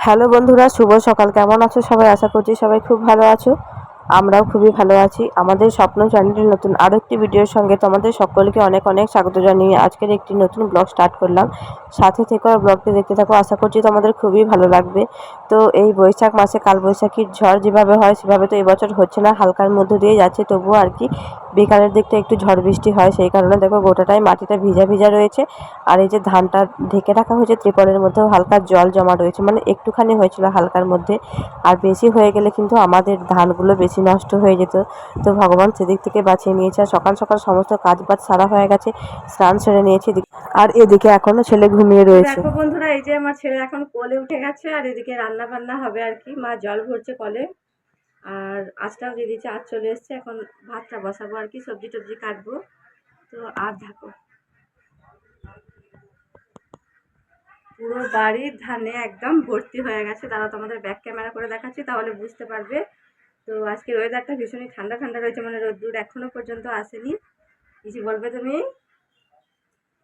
Hello বন্ধুরা শুভ সকাল। কেমন আছো সবাই? আশা করছি সবাই খুব ভালো আছো। আমরাও খুবই ভালো আছি। আমাদের স্বপ্ন চ্যানেলের নতুন আরও একটি ভিডিওর সঙ্গে তোমাদের সকলকে অনেক অনেক স্বাগত জানিয়ে আজকের একটি নতুন ব্লগ স্টার্ট করলাম। সাথে থেকে ব্লগটি দেখতে থাকো, আশা করছি তোমাদের খুবই ভালো লাগবে। তো এই বৈশাখ মাসে কালবৈশাখীর ঝড় যেভাবে হয়, সেভাবে তো এবছর হচ্ছে না, হালকার মধ্য দিয়ে যাচ্ছে। তবুও আর কি, বিকালের দিকটা একটু ঝড় বৃষ্টি হয়, সেই কারণে দেখো গোটাটাই মাটিটা ভিজা ভিজা রয়েছে। আর এই যে ধানটা ঢেকে রাখা হয়েছে, ত্রিপলের মধ্যেও হালকা জল জমা রয়েছে মানে একটুখানি হয়েছিল হালকার মধ্যে। আর বেশি হয়ে গেলে কিন্তু আমাদের ধানগুলো বেশি নষ্ট হয়ে যেত। তো ভগবান সেদিক থেকে বাঁচিয়ে নিয়েছে। আর সকাল সকাল সমস্ত কাজ বাজ সারা হয়ে গেছে। স্নান সেরে নিয়েছি আর এদিকে এখনও ছেলে ঘুমিয়ে রয়েছে। বন্ধুরা, এই যে আমার ছেলে এখন কোলে উঠে গেছে, আর এদিকে রান্না বান্না হবে আর কি। মা জল ভরছে কলে। আর আজটাও দিয়ে দিচ্ছে আজ চলে এসছে। এখন ভাতটা বসাবো আর কি, সবজি টবজি কাটবো। তো আর থাকো পুরো বাড়ির ধানে একদম ভর্তি হয়ে গেছে। তারা তোমাদের ব্যাক ক্যামেরা করে দেখাচ্ছি, তাহলে বুঝতে পারবে তো আজকে ওয়েদারটা ভীষণই ঠান্ডা ঠান্ডা রয়েছে মানে রোদ্দুর এখনও পর্যন্ত আসেনি। কিছু বলবে তুমি?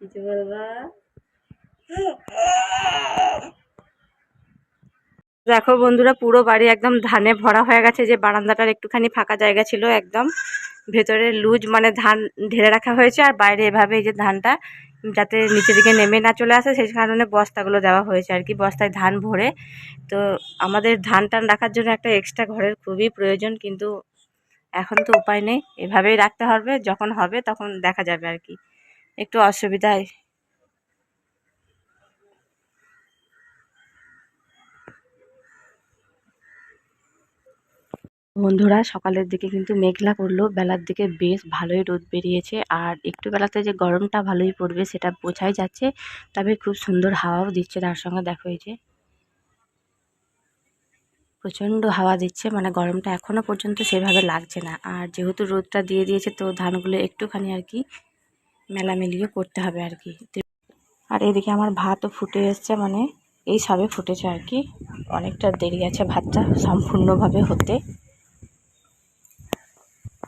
কিছু বলবা? দেখো বন্ধুরা, পুরো বাড়ি একদম ধানে ভরা হয়ে গেছে, যে বারান্দাটার একটুখানি ফাঁকা জায়গা ছিল একদম। ভেতরে লুজ মানে ধান ঢেলে রাখা হয়েছে, আর বাইরে এভাবে এই যে ধানটা যাতে নিচের দিকে নেমে না চলে আসে, সেই কারণে বস্তাগুলো দেওয়া হয়েছে আর কি, বস্তায় ধান ভরে। তো আমাদের ধান টান রাখার জন্য একটা এক্সট্রা ঘরের খুবই প্রয়োজন, কিন্তু এখন তো উপায় নেই। এভাবেই রাখতে হবে, যখন হবে তখন দেখা যাবে আর কি। একটু অসুবিধায় বন্ধুরা, সকালের দিকে কিন্তু মেঘলা করল। বেলার দিকে বেশ ভালোই রোদ বেরিয়েছে। আর একটু বেলাতে যে গরমটা ভালোই পড়বে সেটা বোঝাই যাচ্ছে। তবে খুব সুন্দর হাওয়াও দিচ্ছে। তার সঙ্গে দেখো এই যে প্রচণ্ড হাওয়া দিচ্ছে। মানে গরমটা এখনও পর্যন্ত সেভাবে লাগছে না। আর যেহেতু রোদটা দিয়ে দিয়েছে, তো ধানগুলো একটুখানি আর কি মেলামেলিও করতে হবে আর কি। আর এদিকে আমার ভাতও ফুটে এসছে। মানে এই সবে ফুটেছে আর কি। অনেকটা দেরি আছে ভাতটা সম্পূর্ণভাবে হতে।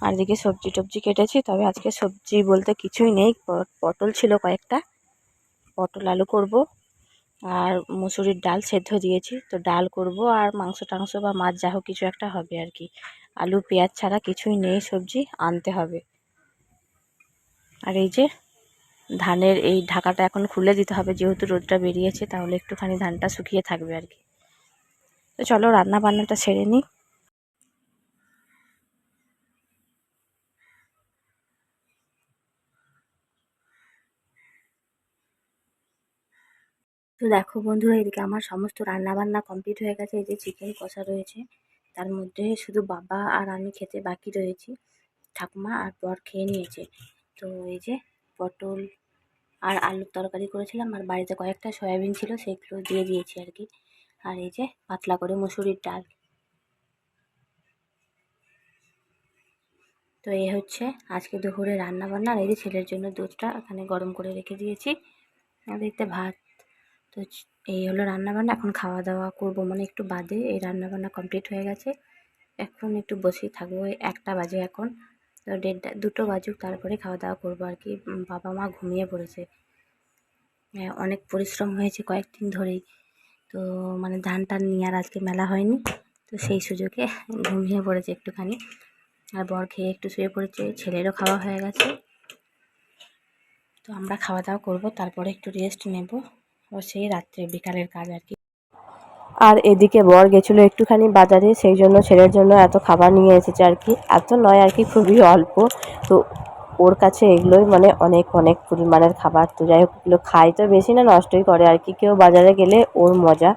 আর এদিকে সবজি টবজি কেটেছি, তবে আজকে সবজি বলতে কিছুই নেই। পটল ছিল কয়েকটা। পটল আলু করব। আর মুসুরির ডাল সেদ্ধ দিয়েছি। তো ডাল করব আর মাংস টাংস বা মাছ যা হোক কিছু একটা হবে আর কি। আলু, পেঁয়াজ ছাড়া কিছুই নেই সবজি, আনতে হবে। আর এই যে ধানের এই ঢাকাটা এখন খুলে দিতে হবে, যেহেতু রোদটা বেরিয়েছে, তাহলে একটুখানি ধানটা শুকিয়ে থাকবে আর কি। তো চলো রান্না বান্নাটা সেরে নিই। তো দেখো বন্ধুরা, এদিকে আমার সমস্ত রান্না বান্না কমপ্লিট হয়ে গেছে। এই যে চিকেন কষা রয়েছে, তার মধ্যে শুধু বাবা আর আমি খেতে বাকি রয়েছি। ঠাকুমা আর বর খেয়ে নিয়েছে। তো এই যে পটল আর আলুর তরকারি করেছিলাম, আর বাড়িতে কয়েকটা সয়াবিন ছিল, সেগুলো দিয়ে দিয়েছি আর কি। আর এই যে পাতলা করে মুসুরির ডাল। তো এই হচ্ছে আজকে দুপুরে রান্না বান্না আর এই যে ছেলের জন্য দুধটা এখানে গরম করে রেখে দিয়েছি। আর দেখতে ভাত তো এই হলো রান্নাবান্না। এখন খাওয়া দাওয়া করব মানে একটু বাদে, এই রান্নাবান্না কমপ্লিট হয়ে গেছে। এখন একটু বসেই থাকব একটা বাজে এখন। তো দেড়টা, দুটো বাজুক, তারপরে খাওয়া দাওয়া করব আর কি। বাবা মা ঘুমিয়ে পড়েছে। অনেক পরিশ্রম হয়েছে কয়েকদিন ধরেই। তো মানে ধান টান নিয়ে আর আজকে মেলা হয়নি। তো সেই সুযোগে ঘুমিয়ে পড়েছে একটুখানি। আর বর খেয়ে একটু শুয়ে পড়েছে, ছেলেরও খাওয়া হয়ে গেছে। তো আমরা খাওয়া দাওয়া করব, তারপরে একটু রেস্ট নেব। সেই রাত্রে বিকালের কাজ আর কি। আর এদিকে বর গেছিল একটুখানি বাজারে, সেই জন্য ছেলের জন্য এত খাবার নিয়ে এসেছে আর কি। এত নয় আর কি, খুবই অল্প। তো ওর কাছে এগুলোই মানে অনেক অনেক পরিমাণের খাবার। তো যাই হোক, এগুলো খায় তো বেশি না, নষ্টই করে আর কি। কেউ বাজারে গেলে ওর মজা,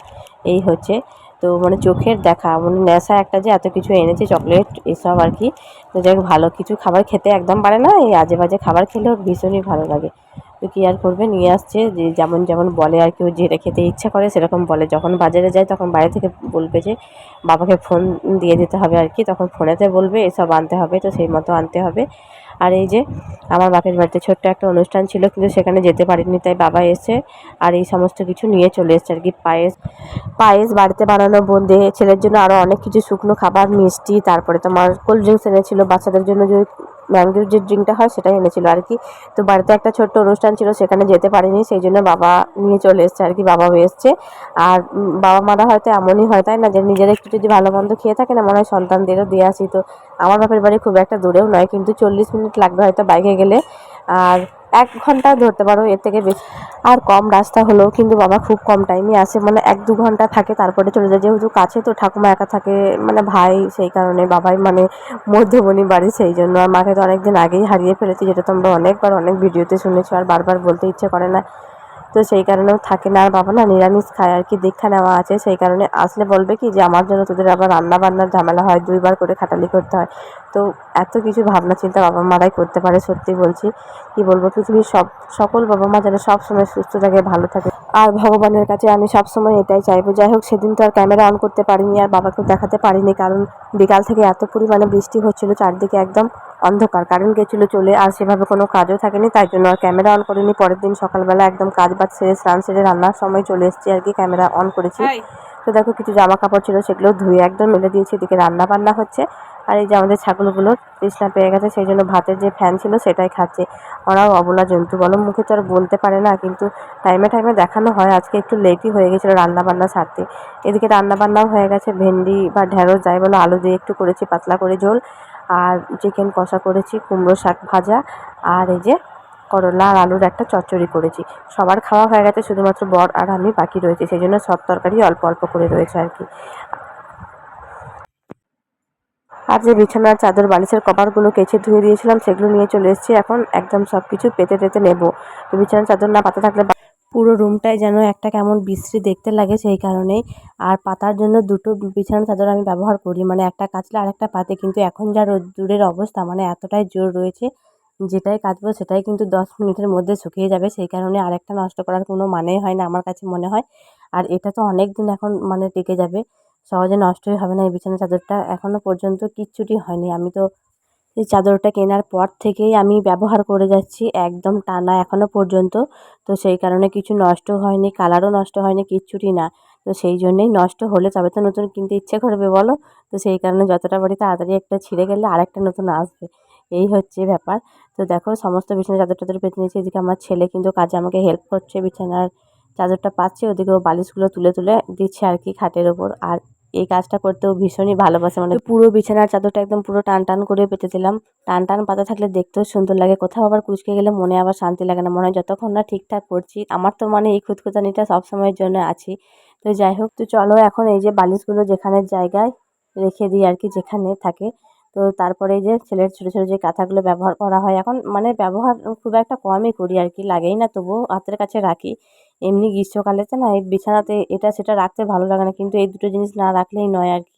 এই হচ্ছে। তো মানে চোখের দেখা মানে নেশা একটা যে এত কিছু এনেছে, চকলেট, এসব আর কি। তো যাই ভালো কিছু খাবার খেতে একদম পারে না, এই আজে বাজে খাবার খেলে ভীষণই ভালো লাগে। তো কী আর করবে, নিয়ে আসছে, যে যেমন যেমন বলে আর কি, ও যেটা খেতে ইচ্ছা করে সেরকম বলে। যখন বাজারে যায় তখন বাইরে থেকে বলবে যে, বাবাকে ফোন দিয়ে দিতে হবে আর কি। তখন ফোনেতে বলবে, এসব আনতে হবে তো সেই মতো আনতে হবে। আর এই যে আমার বাপের বাড়িতে ছোট্ট একটা অনুষ্ঠান ছিল, কিন্তু সেখানে যেতে পারিনি, তাই বাবা এসে আর এই সমস্ত কিছু নিয়ে চলে এসছে আর কি। পায়েস পায়েস বাড়িতে বানানো বোঁদে ছেলের জন্য আরও অনেক কিছু শুকনো খাবার, মিষ্টি, তারপরে তোমার কোল্ড ড্রিঙ্কস এনেছিলো বাচ্চাদের জন্য যে ম্যাঙ্গোর যে ড্রিঙ্কটা হয় সেটাই এনেছিল আর কি। তো বাড়িতে একটা ছোট্ট অনুষ্ঠান ছিল, সেখানে যেতে পারিনি সেই জন্য বাবা নিয়ে চলে এসছে আর কি বাবাও এসছে। আর বাবা মারা হয়তো এমনই হয়, তাই না? যে নিজেরা একটু যদি ভালো মন্দ খেয়ে থাকে না, মনে হয় সন্তানদেরও দিয়ে আসি। তো আমার বাপের বাড়ি খুব একটা দূরেও নয়, কিন্তু চল্লিশ মিনিট লাগবে হয়তো বাইকে গেলে। আর এক ঘণ্টা ধরতে পারো, এর থেকে বেশি। আর কম রাস্তা হলেও কিন্তু বাবা খুব কম টাইমে আসে। মানে এক দু ঘণ্টা থাকে, তারপরে চলে যায়। যেহেতু কাছে তো ঠাকুমা একা থাকে মানে ভাই সেই কারণে, বাবাই মানে মধ্যমণি বাড়ি সেই জন্য। আর মাকে তো অনেকদিন আগেই হারিয়ে ফেলেছি, যেটা তোমরা অনেকবার অনেক ভিডিওতে শুনেছো, আর বারবার বলতে ইচ্ছে করে না। তো সেই কারণেও থাকে না। আর বাবা না নিরামিষ খায়, আর কি দীক্ষা নেওয়া আছে, সেই কারণে আসলে বলবে কি যে, আমার জন্য তোদের আবার রান্না বান্নার ঝামেলা হয়, দুইবার করে খাটালি করতে হয়। তো এত কিছু ভাবনা চিন্তা বাবা মারাই করতে পারে, সত্যি বলছি। কি বলব, পৃথিবীর সব, সকল বাবা মা যেন সব সময় সুস্থ থাকে, ভালো থাকে। আর ভগবানের কাছে আমি সব সময় এটাই চাইব, যাই হোক সেদিন তো আর ক্যামেরা অন করতে পারিনি, আর বাবাকেও দেখাতে পারিনি, কারণ বিকাল থেকে এত পরিমাণে বৃষ্টি হচ্ছিল, চারদিকে একদম অন্ধকার। কারেন্ট গেছিল চলে, আর সেভাবে কোনো কাজও থাকেনি, তাই জন্য আর ক্যামেরা অন করিনি। পরের দিন সকালবেলা একদম কাজ বাজ সেরে স্নান সেরে রান্নার সময় চলে এসেছি আর কি, ক্যামেরা অন করেছি। তো দেখো কিছু জামা কাপড় ছিল, সেগুলো ধুয়ে একদম মেলে দিয়েছি, এদিকে রান্না বান্না হচ্ছে। আর এই যে আমাদের ছাগলগুলোর তৃষ্ণা পেয়ে গেছে, সেই জন্য ভাতের যে ফ্যান ছিল সেটাই খাচ্ছে। ওরাও অবলা জন্তু, বলো মুখে তো আর বলতে পারে না, কিন্তু টাইমে টাইমে দেখানো হয়, আজকে একটু লেটই হয়ে গেছিল রান্না বান্না সারতে। এদিকে রান্না বান্নাও হয়ে গেছে, ভেন্ডি বা ঢেঁড়স যাই বলো, আলু দিয়ে একটু করেছি, পাতলা করে ঝোল। আর চিকেন কষা করেছি, কুমড়ো শাক ভাজা। আর এই যে করলা আর আলুর একটা চচ্চড়ি করেছি। সবার খাওয়া হয়ে গেছে শুধুমাত্র বর আর আমি বাকি রয়েছে, সেই জন্য সব তরকারি অল্প অল্প করে রয়েছে আর কি। আর যে বিছানার চাদর বালিশের কভারগুলো কেচে ধুয়ে দিয়েছিলাম, সেগুলো নিয়ে চলে এসেছি। এখন একদম সব কিছু পেতে টেতে নেব। তো বিছানার চাদর না পাতা থাকলে পুরো রুমটাই যেন একটা কেমন বিশ্রী দেখতে লাগে সেই কারণেই। আর পাতার জন্য দুটো বিছানার চাদর আমি ব্যবহার করি। মানে একটা কাচলে আরেকটা পাতে। কিন্তু এখন যা রোদ্দুরের অবস্থা মানে এতটাই জোর রয়েছে। যেটাই কাচবো সেটাই কিন্তু দশ মিনিটের মধ্যে শুকিয়ে যাবে। সেই কারণে আরেকটা নষ্ট করার কোনো মানেই হয় না আমার কাছে মনে হয়। আর এটা তো অনেক দিন এখন মানে টিকে যাবে। সহজে নষ্টই হবে না এই বিছানার চাদরটা। এখনও পর্যন্ত কিচ্ছুটি হয়নি। আমি তো এই চাদরটা কেনার পর থেকেই আমি ব্যবহার করে যাচ্ছি একদম টানা এখনও পর্যন্ত। তো সেই কারণে কিছু নষ্ট হয়নি, কালারও নষ্ট হয়নি, কিচ্ছুটি না। তো সেই জন্যেই নষ্ট হলে তবে তো নতুন কিনতে ইচ্ছে করবে বলো? তো সেই কারণে যতটা পারি তাড়াতাড়ি একটা ছিঁড়ে গেলে আরেকটা নতুন আসবে। এই হচ্ছে ব্যাপার। তো দেখো সমস্ত বিছানার চাদর টাদর পেতে নিয়েছি। এদিকে আমার ছেলে কিন্তু কাজে আমাকে হেল্প করছে। বিছানার চাদরটা পাচ্ছে ওদিকে ও বালিশগুলো তুলে তুলে দিচ্ছে আর কি খাটের ওপর। আর এই কাজটা করতেও ভীষণই ভালোবাসে। মানে পুরো বিছানার চাদরটা একদম পুরো টান টান করে পেতে দিলাম টান টান পাতা থাকলে দেখতেও সুন্দর লাগে। কোথাও আবার কুচকে গেলে মনে আবার শান্তি লাগে না। মনে হয় যতক্ষণ না ঠিকঠাক করছি আমার তো মানে এই খুঁতখুতানিটা সবসময়ের জন্য আছি। তো যাই হোক তো চলো এখন এই যে বালিশগুলো যেখানে জায়গায় রেখে দিই আর কি যেখানে থাকে তো তারপরে যে ছেলের ছোটো ছোটো যে কাঁথাগুলো ব্যবহার করা হয়, এখন মানে ব্যবহার খুব একটা কমই করি আর কি, লাগেই না তবুও হাতের কাছে রাখি। এমনি গ্রীষ্মকালেতে না এই বিছানাতে এটা সেটা রাখতে ভালো লাগে না, কিন্তু এই দুটো জিনিস না রাখলেই নয় আর কি,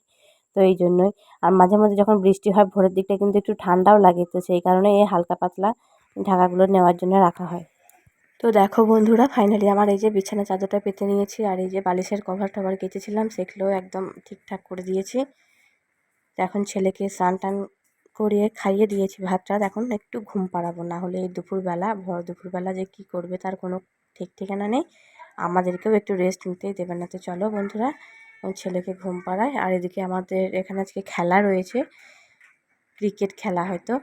তো এই জন্যই। আর মাঝে মাঝে যখন বৃষ্টি হয় ভোরের দিকটা কিন্তু একটু ঠান্ডাও লাগে, তো সেই কারণে এই হালকা পাতলা ঢাকাগুলো নেওয়ার জন্য রাখা হয়। তো দেখো বন্ধুরা ফাইনালি আমার এই যে বিছানা চাদরটা পেতে নিয়েছি, আর এই যে বালিশের কভার টভার কেচেছিলাম, সেগুলোও একদম ঠিকঠাক করে দিয়েছি। এখন ছেলেকে স্নান টান করিয়ে খাইয়ে দিয়েছি ভাত টাত, এখন একটু ঘুম পাড়াবো, না হলে এই দুপুরবেলা, ভর দুপুরবেলা যে কী করবে তার কোনো ঠিক ঠিকানা নেই। আমাদেরকেও একটু রেস্ট নিতেই দেবে না তো চলো বন্ধুরা ছেলেকে ঘুম পাড়ায় আর এদিকে আমাদের এখানে আজকে খেলা রয়েছে ক্রিকেট খেলা হয়তো।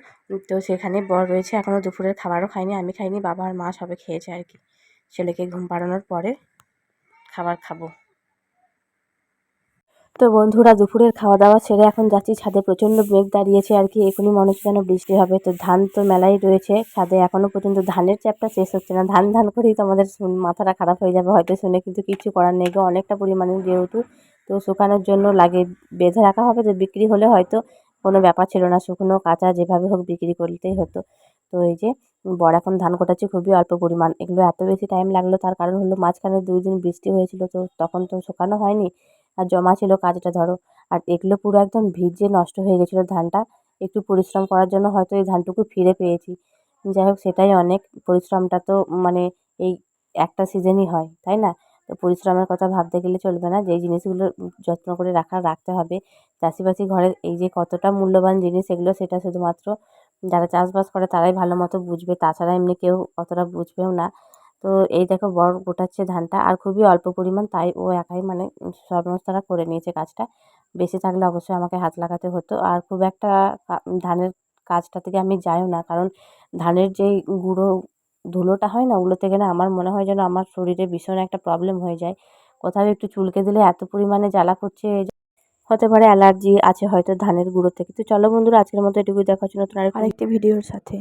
তো সেখানে বর রয়েছে এখনও দুপুরের খাবারও খাইনি, আমি খাইনি, বাবা আর মা সবে খেয়েছে আর কি। ছেলেকে ঘুম পাড়ানোর পরে খাবার খাব। তো বন্ধুরা, দুপুরের খাওয়া দাওয়া ছেড়ে এখন যাচ্ছি। ছাদে প্রচণ্ড মেঘ দাঁড়িয়েছে আর কি, এখনই মনে হচ্ছে যেন বৃষ্টি হবে। তো ধান তো মেলাই রয়েছে, ছাদে এখনও পর্যন্ত ধানের চ্যাপটা শেষ হচ্ছে না। ধান ধান করেই তো আমাদের মাথাটা খারাপ হয়ে যাবে হয়তো শুনে, কিন্তু কিছু করার নেই গো। অনেকটা পরিমাণে যেহেতু, তো শুকানোর জন্য লাগে বেঁধে রাখা হবে। তো বিক্রি হলে হয়তো কোনো ব্যাপার ছিল না, শুকনো, কাঁচা, যেভাবে হোক বিক্রি করতেই হতো। তো এই যে বড় এখন ধান কোটাচ্ছে খুবই অল্প পরিমাণ। এগুলো এত বেশি টাইম লাগল, তার কারণ হলো মাঝখানে দুই দিন বৃষ্টি হয়েছিল, তো তখন তো শুকানো হয়নি। আর জমা ছিল কাজটা, ধরো। আর এগুলো পুরো একদম ভিজে নষ্ট হয়ে গেছিল ধানটা। একটু পরিশ্রম করার জন্য হয়তো এই ধানটুকু ফিরে পেয়েছি। যাই হোক, সেটাই অনেক। পরিশ্রমটা তো মানে এই একটা সিজনই হয়, তাই না? তো পরিশ্রমের কথা ভাবতে গেলে চলবে না। যেই জিনিসগুলো যত্ন করে রাখা, রাখতে হবে। চাষিবাসি ঘরের এই যে কতটা মূল্যবান জিনিস, এগুলো সেটা শুধুমাত্র যারা চাষবাস করে, তারাই ভালো মতো বুঝবে। তাছাড়া এমনি কেউ অতটা বুঝবেও না। তো এই দেখো বর গোটাচ্ছে ধানটা আর খুবই অল্প পরিমাণ, তাই ও একাই মানে সমস্তটা করে নিয়েছে কাজটা। বেশি থাকলে অবশ্যই আমাকে হাত লাগাতে হতো। আর খুব একটা ধানের কাজটা থেকে আমি যাইও না, কারণ ধানের যেই গুঁড়ো ধুলোটা হয় না, ওগুলো থেকে না আমার মনে হয় যেন আমার শরীরে ভীষণ একটা প্রবলেম হয়ে যায়। কোথাও একটু চুলকে দিলে এত পরিমাণে জ্বালা করছে হতে পারে অ্যালার্জি আছে হয়তো ধানের গুঁড়ো থেকে। তো চলো বন্ধুরা, আজকের মতো এটুকুই দেখা হচ্ছে নতুন আরেকটি ভিডিওর সাথে।